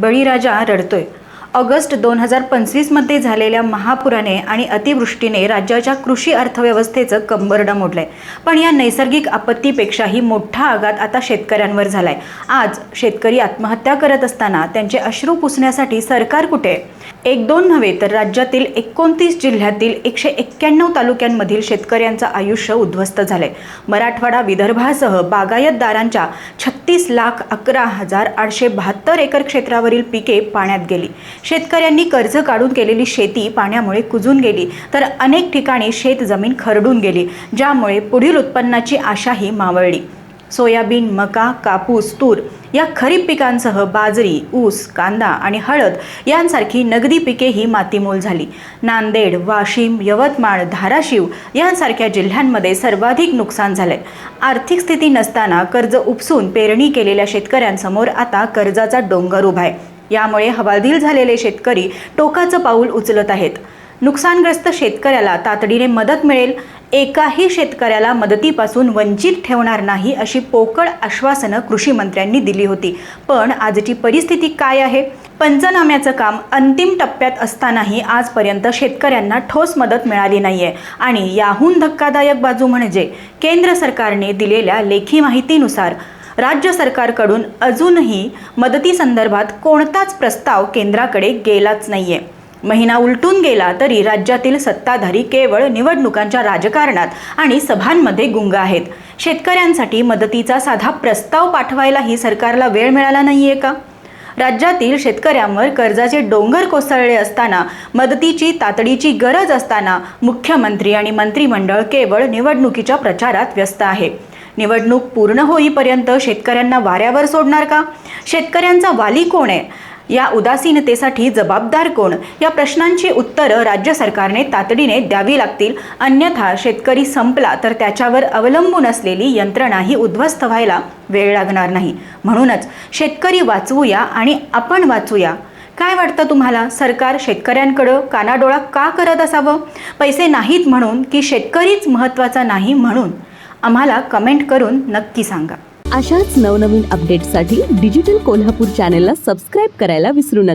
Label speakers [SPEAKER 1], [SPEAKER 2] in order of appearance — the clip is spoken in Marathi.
[SPEAKER 1] बळीराजा रडतोय. ऑगस्ट दोन हजार पंचवीसमध्ये झालेल्या महापुराने आणि अतिवृष्टीने राज्याच्या कृषी अर्थव्यवस्थेचं कंबरडं मोडलंय पण या नैसर्गिक आपत्तीपेक्षाही मोठा आघात आता शेतकऱ्यांवर झालाय. आज शेतकरी आत्महत्या करत असताना त्यांचे अश्रू पुसण्यासाठी सरकार कुठे? आहे? एक दोन नव्हे तर राज्यातील एकोणतीस जिल्ह्यातील एकशे एक्क्याण्णव तालुक्यांमधील शेतकऱ्यांचं आयुष्य उद्ध्वस्त झालंय. मराठवाडा विदर्भासह बागायतदारांच्या छत्तीस लाख अकरा हजार आठशे बहात्तर एकर क्षेत्रावरील पिके पाण्यात गेली. शेतकऱ्यांनी कर्ज काढून केलेली शेती पाण्यामुळे कुजून गेली. तर अनेक ठिकाणी शेत जमीन खरडून गेली ज्यामुळे पुढील उत्पन्नाची आशाही मावळली. सोयाबीन मका कापूस तूर या खरीप पिकांसह बाजरी ऊस कांदा आणि हळद यांसारखी नगदी पिकेही मातीमोल झाली. नांदेड वाशिम यवतमाळ धाराशिव यांसारख्या जिल्ह्यांमध्ये सर्वाधिक नुकसान झाले आर्थिक स्थिती नसताना कर्ज उपसून पेरणी केलेल्या शेतकऱ्यांसमोर आता कर्जाचा डोंगर उभा आहे. यामुळे हवालदिल झालेले शेतकरी टोकाचं पाऊल उचलत आहेत. नुकसानग्रस्त शेतकऱ्याला तातडीने मदत मिळेल. एकाही शेतकऱ्याला मदतीपासून वंचित ठेवणार नाही अशी पोकळ आश्वासनं कृषी मंत्र्यांनी दिली होती. पण आजची परिस्थिती काय आहे? पंचनाम्याचं काम अंतिम टप्प्यात असतानाही आजपर्यंत शेतकऱ्यांना ठोस मदत मिळाली नाहीये. आणि याहून धक्कादायक बाजू म्हणजे केंद्र सरकारने दिलेल्या लेखी माहितीनुसार राज्य सरकारकडून अजूनही मदतीसंदर्भात कोणताच प्रस्ताव केंद्राकडे गेलाच नाहीये. महिना उलटून गेला तरी राज्यातील सत्ताधारी केवळ निवडणुकांच्या राजकारणात आणि सभांमध्ये गुंग आहेत. शेतकऱ्यांसाठी मदतीचा साधा प्रस्ताव पाठवायलाही सरकारला वेळ मिळाला नाहीये का? राज्यातील शेतकऱ्यांवर कर्जाचे डोंगर कोसळले असताना मदतीची तातडीची गरज असताना मुख्यमंत्री आणि मंत्रिमंडळ केवळ निवडणुकीच्या प्रचारात व्यस्त आहे. निवडणूक पूर्ण होईपर्यंत शेतकऱ्यांना वाऱ्यावर सोडणार का? शेतकऱ्यांचा वाली कोण आहे? या उदासीनतेसाठी जबाबदार कोण? या प्रश्नांची उत्तरं राज्य सरकारने तातडीने द्यावी लागतील. अन्यथा शेतकरी संपला तर त्याच्यावर अवलंबून असलेली यंत्रणाही उद्ध्वस्त व्हायला वेळ लागणार नाही. म्हणूनच शेतकरी वाचवूया आणि आपण वाचूया. काय वाटतं तुम्हाला? सरकार शेतकऱ्यांकडं कानाडोळा का करत असावं? पैसे नाहीत म्हणून की शेतकरीच महत्त्वाचा नाही म्हणून? आम्हाला कमेंट करून नक्की सांगा.
[SPEAKER 2] अशाच नवनवीन अपडेटसाठी डिजिटल कोल्हापूर चॅनेलला सबस्क्राईब करायला विसरू नका.